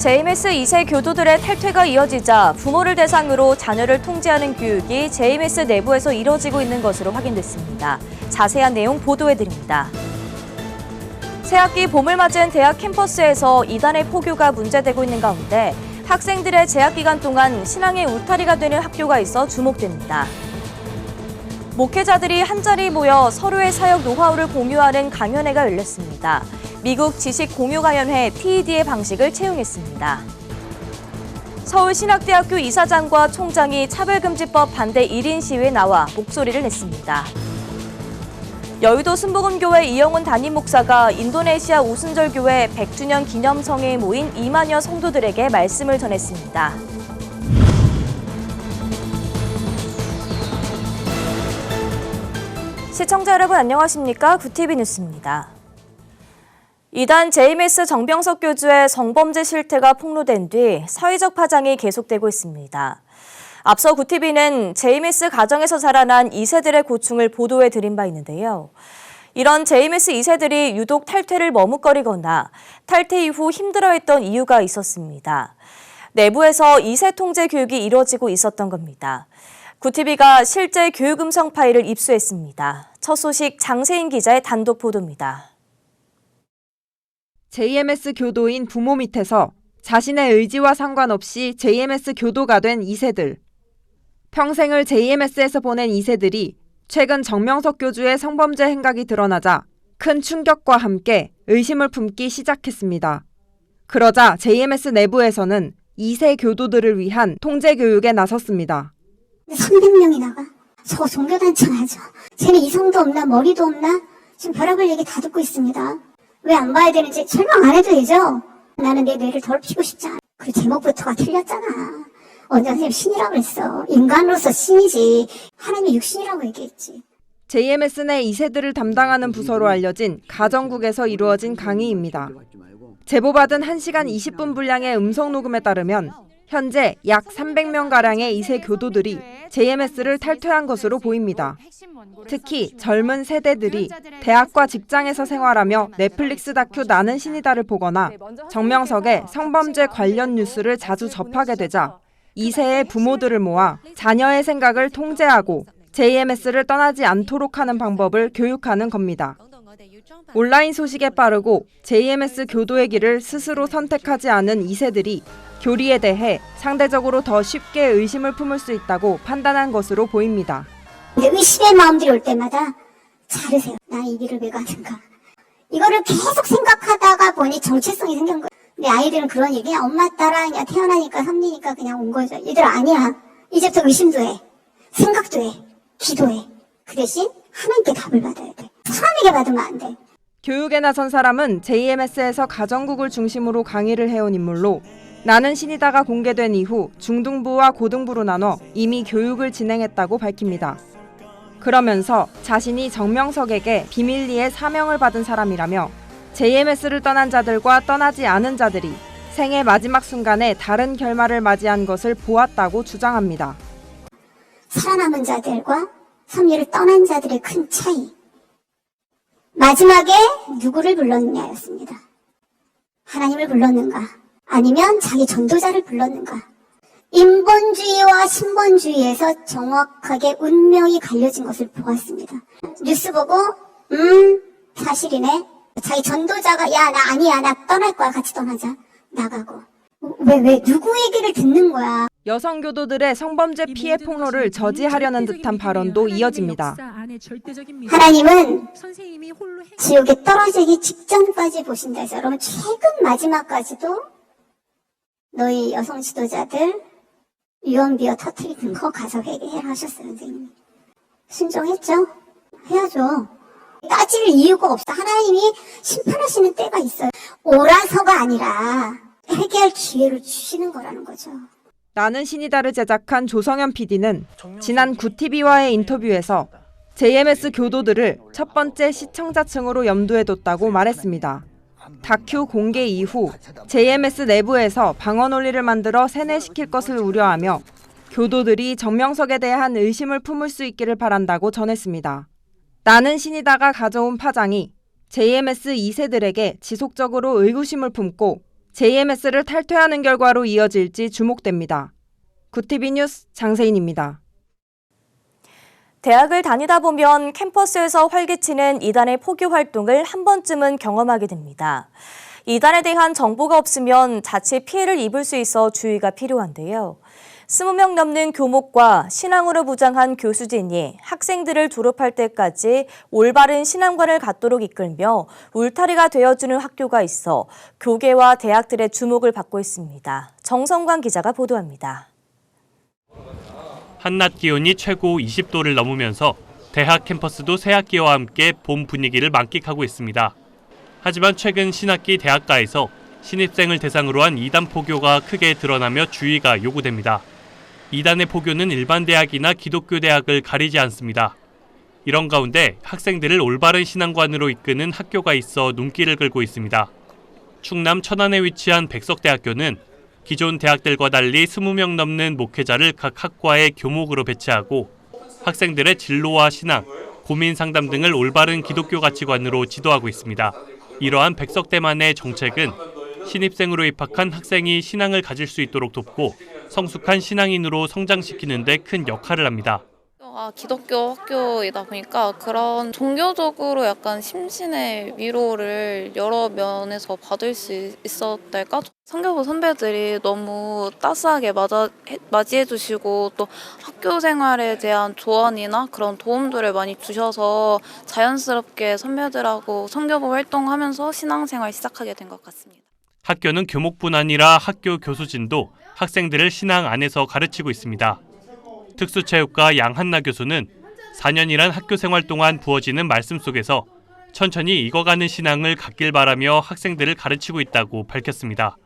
JMS 2세 교도들의 탈퇴가 이어지자 부모를 대상으로 자녀를 통제하는 교육이 JMS 내부에서 이뤄지고 있는 것으로 확인됐습니다. 자세한 내용 보도해드립니다. 새학기 봄을 맞은 대학 캠퍼스에서 이단의 포교가 문제되고 있는 가운데 학생들의 재학 기간 동안 신앙의 울타리가 되는 학교가 있어 주목됩니다. 목회자들이 한자리 모여 서로의 사역 노하우를 공유하는 강연회가 열렸습니다. 미국 지식공유가연회 TED의 방식을 채용했습니다. 서울신학대학교 이사장과 총장이 차별금지법 반대 1인 시위에 나와 목소리를 냈습니다. 여의도 순복음교회 이영훈 담임 목사가 인도네시아 오순절교회 100주년 기념성회에 모인 2만여 성도들에게 말씀을 전했습니다. 시청자 여러분 안녕하십니까? 구티비 뉴스입니다. 이단 JMS 정병석 교주의 성범죄 실태가 폭로된 뒤 사회적 파장이 계속되고 있습니다. 앞서 구티비는 JMS 가정에서 자라난 2세들의 고충을 보도해 드린 바 있는데요. 이런 JMS 2세들이 유독 탈퇴를 머뭇거리거나 탈퇴 이후 힘들어했던 이유가 있었습니다. 내부에서 2세 통제 교육이 이루어지고 있었던 겁니다. 구티비가 실제 교육 음성 파일을 입수했습니다. 첫 소식 장세인 기자의 단독 보도입니다. JMS 교도인 부모 밑에서 자신의 의지와 상관없이 JMS 교도가 된 2세들. 평생을 JMS에서 보낸 2세들이 최근 정명석 교주의 성범죄 행각이 드러나자 큰 충격과 함께 의심을 품기 시작했습니다. 그러자 JMS 내부에서는 2세 교도들을 위한 통제 교육에 나섰습니다. 300명이 나가. 저 종교단체 하죠. 쟤는 이성도 없나 머리도 없나? 지금 벼락을 얘기 다 듣고 있습니다. 왜 안 봐야 되는지 설명 안 해도 되죠? 나는 내 뇌를 더럽히고 싶지 않아. 그 제목부터가 틀렸잖아. 원장 선생님 신이라고 했어. 인간으로서 신이지. 하나님이 육신이라고 얘기했지. JMS 내 2세들을 담당하는 부서로 알려진 가정국에서 이루어진 강의입니다. 제보받은 1시간 20분 분량의 음성 녹음에 따르면 현재 약 300명가량의 2세 교도들이 JMS를 탈퇴한 것으로 보입니다. 특히 젊은 세대들이 대학과 직장에서 생활하며 넷플릭스 다큐 나는 신이다를 보거나 정명석의 성범죄 관련 뉴스를 자주 접하게 되자 2세의 부모들을 모아 자녀의 생각을 통제하고 JMS를 떠나지 않도록 하는 방법을 교육하는 겁니다. 온라인 소식에 빠르고 JMS 교도의 길을 스스로 선택하지 않은 2세들이 교리에 대해 상대적으로 더 쉽게 의심을 품을 수 있다고 판단한 것으로 보입니다. 의심의 마음들이 올 때마다 자르세요. 나 이 길을 왜 가는가. 이거를 계속 생각하다가 보니 정체성이 생긴 거야. 근데 아이들은 그런 얘기, 엄마 따라 그냥 태어나니까 삼리니까 그냥 온 거죠. 얘들 아니야. 이제부터 의심도 해. 생각도 해. 기도해. 그 대신 하나님께 답을 받아야 돼. 사람에게 받으면 안 돼. 교육에 나선 사람은 JMS에서 가정국을 중심으로 강의를 해온 인물로 나는 신이다가 공개된 이후 중등부와 고등부로 나눠 이미 교육을 진행했다고 밝힙니다. 그러면서 자신이 정명석에게 비밀리에 사명을 받은 사람이라며 JMS를 떠난 자들과 떠나지 않은 자들이 생의 마지막 순간에 다른 결말을 맞이한 것을 보았다고 주장합니다. 살아남은 자들과 섬유를 떠난 자들의 큰 차이. 마지막에 누구를 불렀느냐였습니다. 하나님을 불렀는가? 아니면 자기 전도자를 불렀는가? 인본주의와 신본주의에서 정확하게 운명이 갈려진 것을 보았습니다. 뉴스 보고, 음, 사실이네. 자기 전도자가, 야, 나 아니야. 나 떠날 거야. 같이 떠나자. 나가고. 왜, 왜, 누구 얘기를 듣는 거야? 여성 교도들의 성범죄 피해 폭로를 저지하려는 듯한 발언도 이어집니다. 하나님은 지옥에 떨어지기 직전까지 보신다 해서 여러분 최근 마지막까지도 너희 여성 지도자들 유언비어 터트리는 거 가서 회개해라 하셨어요 선생님이 순종했죠? 해야죠. 따질 이유가 없어. 하나님이 심판하시는 때가 있어요. 오라서가 아니라 회개할 기회를 주시는 거라는 거죠. 나는 신이다를 제작한 조성현 PD는 지난 구TV와의 인터뷰에서 JMS 교도들을 첫 번째 시청자층으로 염두에 뒀다고 말했습니다. 다큐 공개 이후 JMS 내부에서 방어 논리를 만들어 세뇌시킬 것을 우려하며 교도들이 정명석에 대한 의심을 품을 수 있기를 바란다고 전했습니다. 나는 신이다가 가져온 파장이 JMS 2세들에게 지속적으로 의구심을 품고 JMS를 탈퇴하는 결과로 이어질지 주목됩니다. 구티비 뉴스 장세인입니다. 대학을 다니다 보면 캠퍼스에서 활기치는 이단의 포교 활동을 한 번쯤은 경험하게 됩니다. 이단에 대한 정보가 없으면 자칫 피해를 입을 수 있어 주의가 필요한데요. 20명 넘는 교목과 신앙으로 무장한 교수진이 학생들을 졸업할 때까지 올바른 신앙관을 갖도록 이끌며 울타리가 되어주는 학교가 있어 교계와 대학들의 주목을 받고 있습니다. 정성관 기자가 보도합니다. 한낮 기온이 최고 20도를 넘으면서 대학 캠퍼스도 새학기와 함께 봄 분위기를 만끽하고 있습니다. 하지만 최근 신학기 대학가에서 신입생을 대상으로 한 이단 포교가 크게 드러나며 주의가 요구됩니다. 이단의 포교는 일반 대학이나 기독교 대학을 가리지 않습니다. 이런 가운데 학생들을 올바른 신앙관으로 이끄는 학교가 있어 눈길을 끌고 있습니다. 충남 천안에 위치한 백석대학교는 기존 대학들과 달리 20명 넘는 목회자를 각 학과의 교목으로 배치하고 학생들의 진로와 신앙, 고민 상담 등을 올바른 기독교 가치관으로 지도하고 있습니다. 이러한 백석대만의 정책은 신입생으로 입학한 학생이 신앙을 가질 수 있도록 돕고 성숙한 신앙인으로 성장시키는 데 큰 역할을 합니다. 아, 기독교 학교이다 보니까 그런 종교적으로 약간 심신의 위로를 여러 면에서 받을 수 있었달까? 성교부 선배들이 너무 따스하게 맞아, 해- 맞이해 주시고 또 학교 생활에 대한 조언이나 그런 도움들을 많이 주셔서 자연스럽게 선배들하고 성교부 활동하면서 신앙생활 시작하게 된 것 같습니다. 학교는 교목뿐 아니라 학교 교수진도 학생들을 신앙 안에서 가르치고 있습니다. 특수체육과 양한나 교수는 4년이란 학교 생활 동안 부어지는 말씀 속에서 천천히 익어가는 신앙을 갖길 바라며 학생들을 가르치고 있다고 밝혔습니다.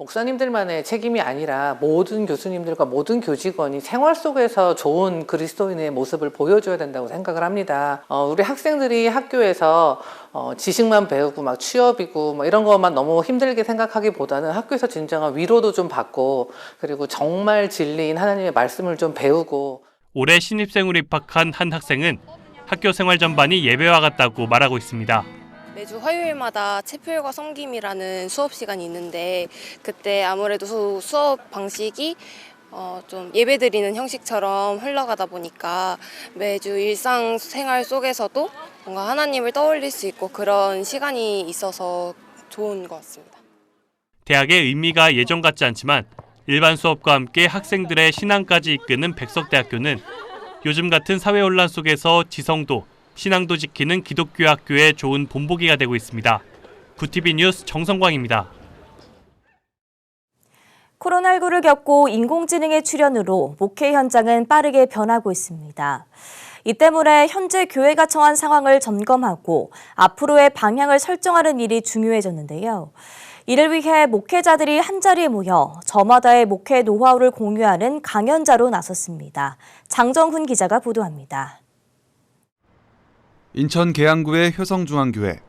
목사님들만의 책임이 아니라 모든 교수님들과 모든 교직원이 생활 속에서 좋은 그리스도인의 모습을 보여줘야 된다고 생각을 합니다. 어, 우리 학생들이 학교에서 어, 지식만 배우고 막 취업이고 뭐 이런 것만 너무 힘들게 생각하기보다는 학교에서 진정한 위로도 좀 받고 그리고 정말 진리인 하나님의 말씀을 좀 배우고 올해 신입생으로 입학한 한 학생은 학교 생활 전반이 예배와 같다고 말하고 있습니다. 매주 화요일마다 채플과 섬김이라는 수업 시간이 있는데 그때 아무래도 수- 수업 방식이 어, 좀 예배 드리는 형식처럼 흘러가다 보니까 매주 일상생활 속에서도 뭔가 하나님을 떠올릴 수 있고 그런 시간이 있어서 좋은 것 같습니다. 대학의 의미가 예전 같지 않지만 일반 수업과 함께 학생들의 신앙까지 이끄는 백석대학교는 요즘 같은 사회 혼란 속에서 지성도, 신앙도 지키는 기독교 학교의 좋은 본보기가 되고 있습니다. 구티비 뉴스 정성광입니다. 코로나19를 겪고 인공지능의 출현으로 목회 현장은 빠르게 변하고 있습니다. 이 때문에 현재 교회가 처한 상황을 점검하고 앞으로의 방향을 설정하는 일이 중요해졌는데요. 이를 위해 목회자들이 한자리에 모여 저마다의 목회 노하우를 공유하는 강연자로 나섰습니다. 장정훈 기자가 보도합니다. 인천 계양구의 효성중앙교회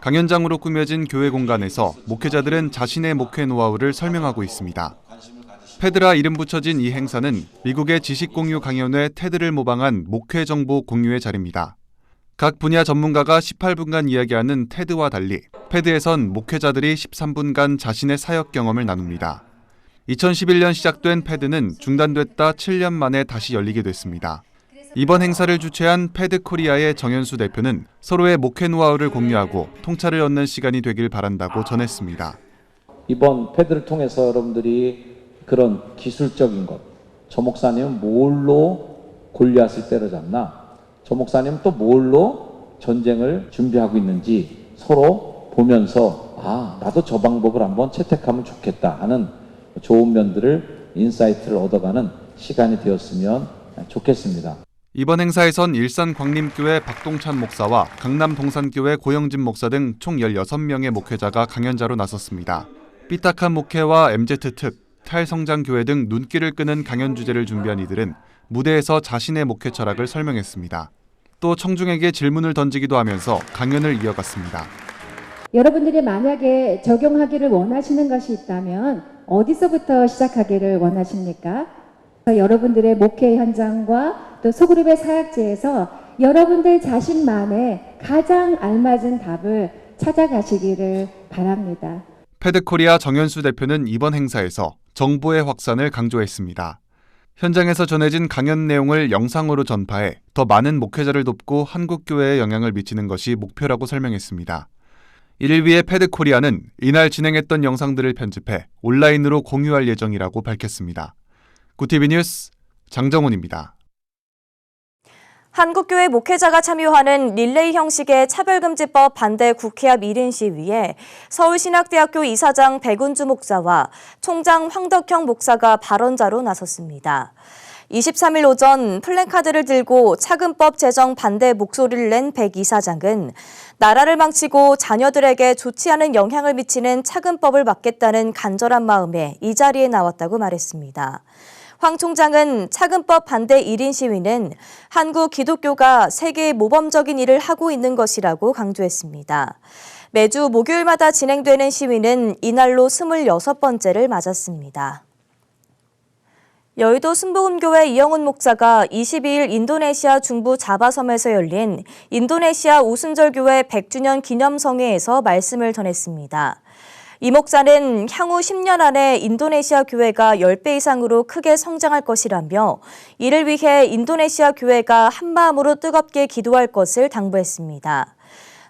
강연장으로 꾸며진 교회 공간에서 목회자들은 자신의 목회 노하우를 설명하고 있습니다. 페드라 이름 붙여진 이 행사는 미국의 지식공유 강연회 테드를 모방한 목회 정보 공유의 자리입니다. 각 분야 전문가가 18분간 이야기하는 테드와 달리 페드에선 목회자들이 13분간 자신의 사역 경험을 나눕니다. 2011년 시작된 패드는 중단됐다 7년 만에 다시 열리게 됐습니다. 이번 행사를 주최한 패드 코리아의 정현수 대표는 서로의 목회 노하우를 공유하고 통찰을 얻는 시간이 되길 바란다고 전했습니다. 이번 패드를 통해서 여러분들이 그런 기술적인 것, 저 목사님은 뭘로 골리앗을 때려잡나, 저 목사님은 또 뭘로 전쟁을 준비하고 있는지 서로 보면서 아 나도 저 방법을 한번 채택하면 좋겠다 하는 좋은 면들을 인사이트를 얻어가는 시간이 되었으면 좋겠습니다. 이번 행사에선 일산 광림교회 박동찬 목사와 강남 동산교회 고영진 목사 등 총 16명의 목회자가 강연자로 나섰습니다. 삐딱한 목회와 MZ특, 탈성장교회 등 눈길을 끄는 강연 주제를 준비한 이들은 무대에서 자신의 목회 철학을 설명했습니다. 또 청중에게 질문을 던지기도 하면서 강연을 이어갔습니다. 여러분들이 만약에 적용하기를 원하시는 것이 있다면 어디서부터 시작하기를 원하십니까? 여러분들의 목회 현장과 또 소그룹의 사역지에서 여러분들 자신만의 가장 알맞은 답을 찾아가시기를 바랍니다. 패드코리아 정현수 대표는 이번 행사에서 정보의 확산을 강조했습니다. 현장에서 전해진 강연 내용을 영상으로 전파해 더 많은 목회자를 돕고 한국 교회에 영향을 미치는 것이 목표라고 설명했습니다. 이를 위해 패드코리아는 이날 진행했던 영상들을 편집해 온라인으로 공유할 예정이라고 밝혔습니다. 구티비 뉴스 장정훈입니다. 한국교회 목회자가 참여하는 릴레이 형식의 차별금지법 반대 국회 앞 1인 시위에 서울신학대학교 이사장 백운주 목사와 총장 황덕형 목사가 발언자로 나섰습니다. 23일 오전 플래카드를 들고 차금법 제정 반대 목소리를 낸 백 이사장은 나라를 망치고 자녀들에게 좋지 않은 영향을 미치는 차금법을 막겠다는 간절한 마음에 이 자리에 나왔다고 말했습니다. 황 총장은 차금법 반대 1인 시위는 한국 기독교가 세계의 모범적인 일을 하고 있는 것이라고 강조했습니다. 매주 목요일마다 진행되는 시위는 이날로 26번째를 맞았습니다. 여의도 순복음교회 이영훈 목사가 22일 인도네시아 중부 자바섬에서 열린 인도네시아 우순절교회 100주년 기념성회에서 말씀을 전했습니다. 이 목사는 향후 10년 안에 인도네시아 교회가 10배 이상으로 크게 성장할 것이라며 이를 위해 인도네시아 교회가 한마음으로 뜨겁게 기도할 것을 당부했습니다.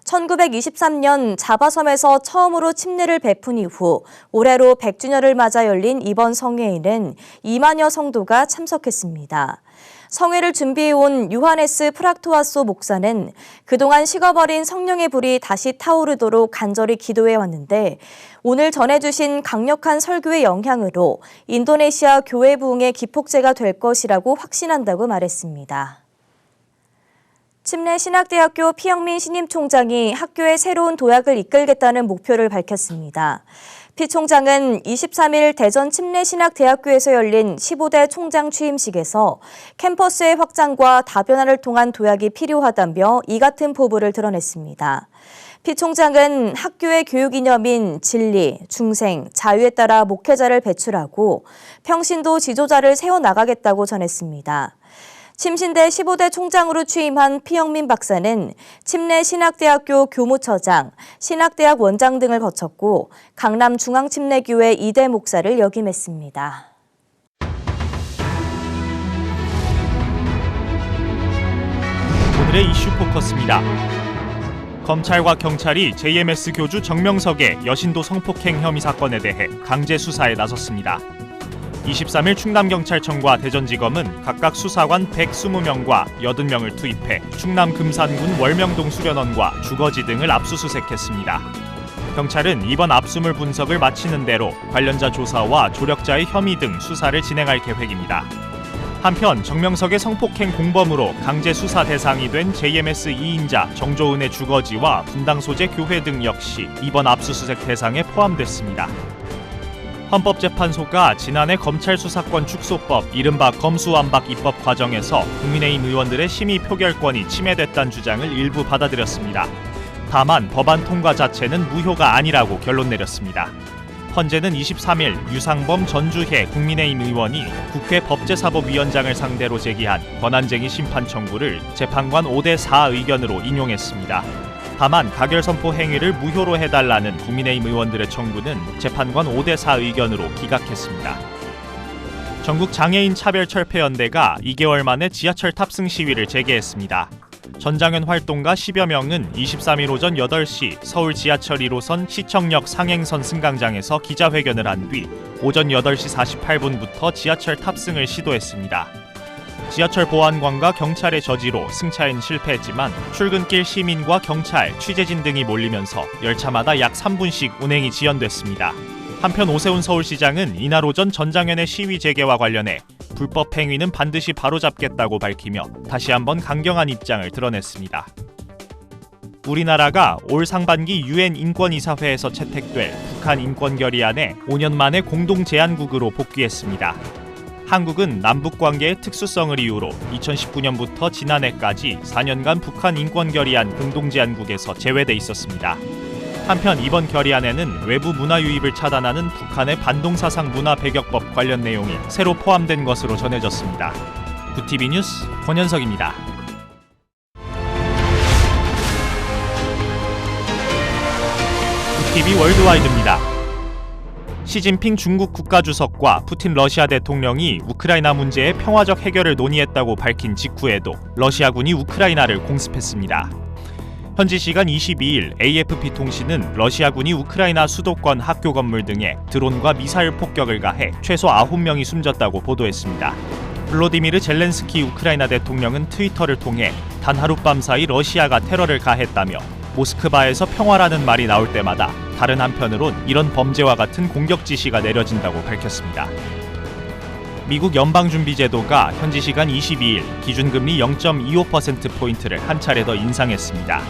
1923년 자바섬에서 처음으로 침례를 베푼 이후 올해로 100주년을 맞아 열린 이번 성회에는 2만여 성도가 참석했습니다. 성회를 준비해온 유하네스 프락토아소 목사는 그동안 식어버린 성령의 불이 다시 타오르도록 간절히 기도해 왔는데 오늘 전해주신 강력한 설교의 영향으로 인도네시아 교회 부흥의 기폭제가 될 것이라고 확신한다고 말했습니다. 침례 신학대학교 피영민 신임 총장이 학교의 새로운 도약을 이끌겠다는 목표를 밝혔습니다. 피 총장은 23일 대전 침례신학대학교에서 열린 15대 총장 취임식에서 캠퍼스의 확장과 다변화를 통한 도약이 필요하다며 이 같은 포부를 드러냈습니다. 피 총장은 학교의 교육 이념인 진리, 중생, 자유에 따라 목회자를 배출하고 평신도 지도자를 세워나가겠다고 전했습니다. 침신대 15대 총장으로 취임한 피영민 박사는 침례 신학대학교 교무처장, 신학대학 원장 등을 거쳤고 강남 중앙침례교회 이대 목사를 역임했습니다. 오늘의 이슈 포커스입니다. 검찰과 경찰이 JMS 교주 정명석의 여신도 성폭행 혐의 사건에 대해 강제 수사에 나섰습니다. 23일 충남경찰청과 대전지검은 각각 수사관 120명과 80명을 투입해 충남 금산군 월명동 수련원과 주거지 등을 압수수색했습니다. 경찰은 이번 압수물 분석을 마치는 대로 관련자 조사와 조력자의 혐의 등 수사를 진행할 계획입니다. 한편 정명석의 성폭행 공범으로 강제 수사 대상이 된 JMS 2인자 정조은의 주거지와 분당 소재 교회 등 역시 이번 압수수색 대상에 포함됐습니다. 헌법재판소가 지난해 검찰 수사권 축소법 이른바 검수완박 입법 과정에서 국민의힘 의원들의 심의 표결권이 침해됐다는 주장을 일부 받아들였습니다. 다만 법안 통과 자체는 무효가 아니라고 결론 내렸습니다. 헌재는 23일 유상범 전주혜 국민의힘 의원이 국회 법제사법위원장을 상대로 제기한 권한쟁의 심판 청구를 재판관 5대 4 의견으로 인용했습니다. 다만 가결 선포 행위를 무효로 해달라는 국민의힘 의원들의 청구는 재판관 5대 4 의견으로 기각했습니다. 전국 장애인 차별 철폐연대가 2개월 만에 지하철 탑승 시위를 재개했습니다. 전장현 활동가 10여 명은 23일 오전 8시 서울 지하철 1호선 시청역 상행선 승강장에서 기자회견을 한 뒤 오전 8시 48분부터 지하철 탑승을 시도했습니다. 지하철 보안관과 경찰의 저지로 승차엔 실패했지만 출근길 시민과 경찰, 취재진 등이 몰리면서 열차마다 약 3분씩 운행이 지연됐습니다. 한편 오세훈 서울시장은 이날 오전 전장현의 시위 재개와 관련해 불법 행위는 반드시 바로잡겠다고 밝히며 다시 한번 강경한 입장을 드러냈습니다. 우리나라가 올 상반기 유엔 인권이사회에서 채택될 북한 인권 결의안에 5년 만에 공동 제안국으로 복귀했습니다. 한국은 남북 관계의 특수성을 이유로 2019년부터 지난해까지 4년간 북한 인권 결의안 공동 제안국에서 제외돼 있었습니다. 한편 이번 결의안에는 외부 문화 유입을 차단하는 북한의 반동사상 문화 배격법 관련 내용이 새로 포함된 것으로 전해졌습니다. 구티비 뉴스 권현석입니다. 구티비 월드와이드입니다. 시진핑 중국 국가주석과 푸틴 러시아 대통령이 우크라이나 문제의 평화적 해결을 논의했다고 밝힌 직후에도 러시아군이 우크라이나를 공습했습니다. 현지 시간 22일 AFP 통신은 러시아군이 우크라이나 수도권 학교 건물 등에 드론과 미사일 폭격을 가해 최소 9명이 숨졌다고 보도했습니다. 블로디미르 젤렌스키 우크라이나 대통령은 트위터를 통해 단 하룻밤 사이 러시아가 테러를 가했다며 모스크바에서 평화라는 말이 나올 때마다 다른 한편으론 이런 범죄와 같은 공격 지시가 내려진다고 밝혔습니다. 미국 연방준비제도가 현지 시간 22일 기준금리 0.25%포인트를 한 차례 더 인상했습니다.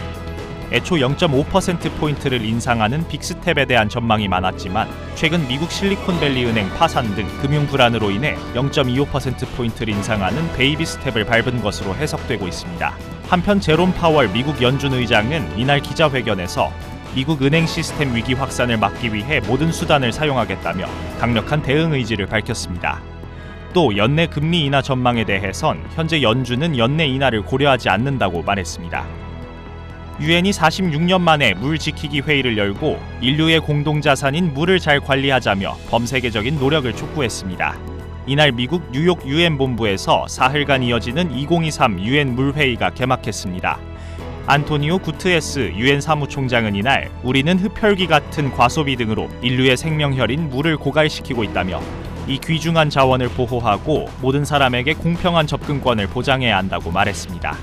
애초 0.5%포인트를 인상하는 빅스텝에 대한 전망이 많았지만 최근 미국 실리콘밸리 은행 파산 등 금융 불안으로 인해 0.25%포인트를 인상하는 베이비 스텝을 밟은 것으로 해석되고 있습니다. 한편 제롬 파월 미국 연준 의장은 이날 기자회견에서 미국 은행 시스템 위기 확산을 막기 위해 모든 수단을 사용하겠다며 강력한 대응 의지를 밝혔습니다. 또 연내 금리 인하 전망에 대해선 현재 연준은 연내 인하를 고려하지 않는다고 말했습니다. 유엔이 46년 만에 물 지키기 회의를 열고 인류의 공동 자산인 물을 잘 관리하자며 범세계적인 노력을 촉구했습니다. 이날 미국 뉴욕 유엔 본부에서 사흘간 이어지는 2023 유엔 물 회의가 개막했습니다. 안토니오 구트에스 유엔 사무총장은 이날 우리는 흡혈귀 같은 과소비 등으로 인류의 생명혈인 물을 고갈시키고 있다며 이 귀중한 자원을 보호하고 모든 사람에게 공평한 접근권을 보장해야 한다고 말했습니다.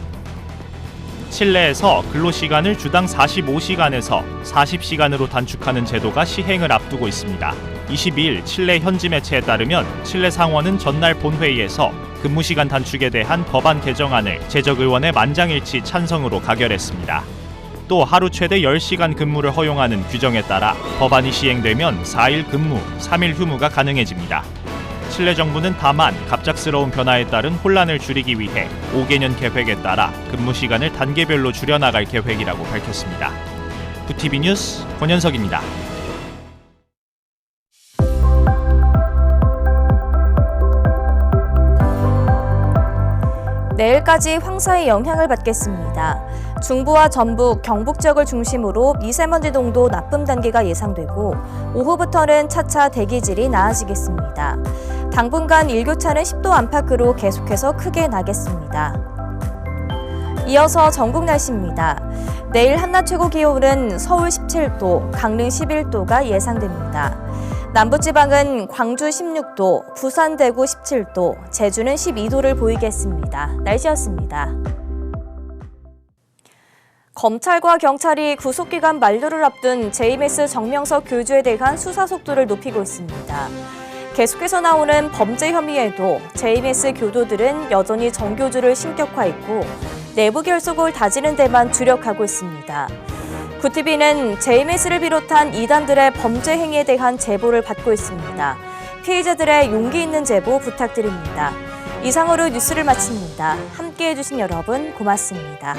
칠레에서 근로시간을 주당 45시간에서 40시간으로 단축하는 제도가 시행을 앞두고 있습니다. 22일 칠레 현지 매체에 따르면 칠레 상원은 전날 본회의에서 근무시간 단축에 대한 법안 개정안을 제적의원의 만장일치 찬성으로 가결했습니다. 또 하루 최대 10시간 근무를 허용하는 규정에 따라 법안이 시행되면 4일 근무, 3일 휴무가 가능해집니다. 칠레 정부는 다만 갑작스러운 변화에 따른 혼란을 줄이기 위해 5개년 계획에 따라 근무 시간을 단계별로 줄여나갈 계획이라고 밝혔습니다. 구티비 뉴스 권현석입니다. 내일까지 황사의 영향을 받겠습니다. 중부와 전북, 경북 지역을 중심으로 미세먼지 농도 나쁨 단계가 예상되고 오후부터는 차차 대기질이 나아지겠습니다. 당분간 일교차는 10도 안팎으로 계속해서 크게 나겠습니다. 이어서 전국 날씨입니다. 내일 한낮 최고 기온은 서울 17도, 강릉 11도가 예상됩니다. 남부지방은 광주 16도, 부산 대구 17도, 제주는 12도를 보이겠습니다. 날씨였습니다. 검찰과 경찰이 구속기간 만료를 앞둔 제이메스 정명석 교주에 대한 수사 속도를 높이고 있습니다. 계속해서 나오는 범죄 혐의에도 제이메스 교도들은 여전히 정 교주를 신격화했고 내부 결속을 다지는 데만 주력하고 있습니다. 구티비는 제이메스를 비롯한 이단들의 범죄 행위에 대한 제보를 받고 있습니다. 피해자들의 용기 있는 제보 부탁드립니다. 이상으로 뉴스를 마칩니다. 함께 해 주신 여러분 고맙습니다.